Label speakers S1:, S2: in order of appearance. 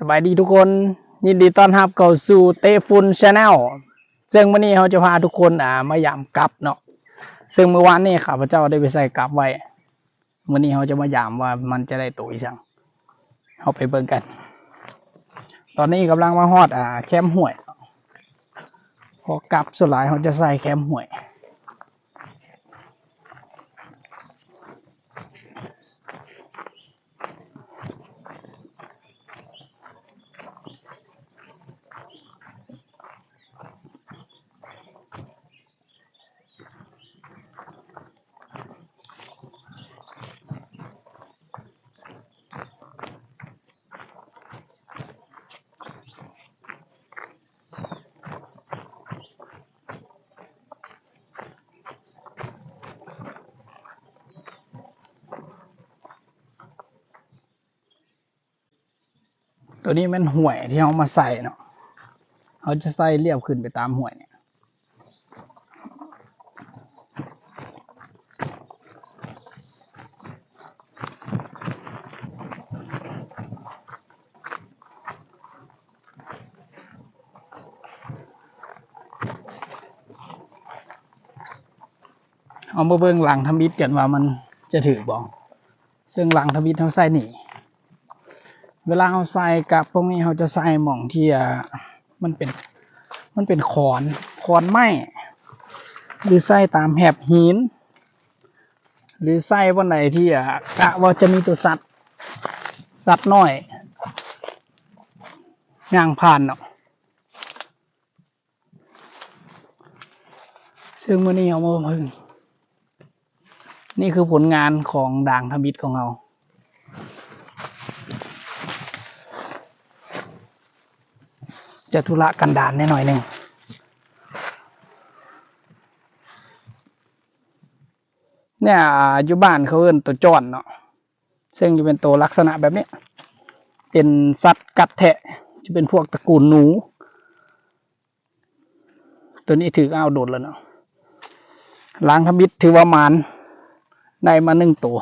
S1: สบายดีทุกคน ยินดีต้อนรับเข้าสู่เตฟุนชาแนลซึ่งวันนี้เราจะพาทุกคนอ่ามายามกลับเนาะซึ่งเมื่อวานนี้ข้าพเจ้าได้ไปใส่กลับไว้วันนี้เราจะมายามว่ามันจะได้ตัวอีสังเราไปเบิ่งกัน ตอนนี้กำลังมาฮอดอ่า แคมห้วยพอกลับสุดหลายเขาจะใส่แคมห้วย ตัวนี้มันห่วยที่เขามาใส่เนาะเขาจะใส่เรียบขึ้นไปตามห่วยเนี่ยเอามาเบิ่งหลังทำบิดกันว่ามันจะถือบ่ซึ่งหลังทำบิดเขาใส่หนี่ เวลาเขาใส่กับพวกนี้เขาจะใส่หม่องที่อ่ามันเป็น มันเป็นขอนขอนไม้หรือใส่ตามแหบหิน หรือใส่บนไหนที่อะกะว่าจะมีตัวสัตว์สัตว์น้อยย่างผ่านเนาะซึ่งมื่อนี้เอามาพิ่งนี่คือผลงานของด่างทมิตของเรา จะธุระกันดารแน่หน่อยหนึ่งเนี่ยอยู่บ้านเขาเอิ้นตัวจอนเนาะซึ่งจะเป็นตัวลักษณะแบบนี้ เป็นสัตว์กัดแทะ จะเป็นพวกตระกูลหนู ตัวนี้ถือเอาโดดแล้วเนาะล้างทมิตถือว่ามานได้มาหนึ่งตัว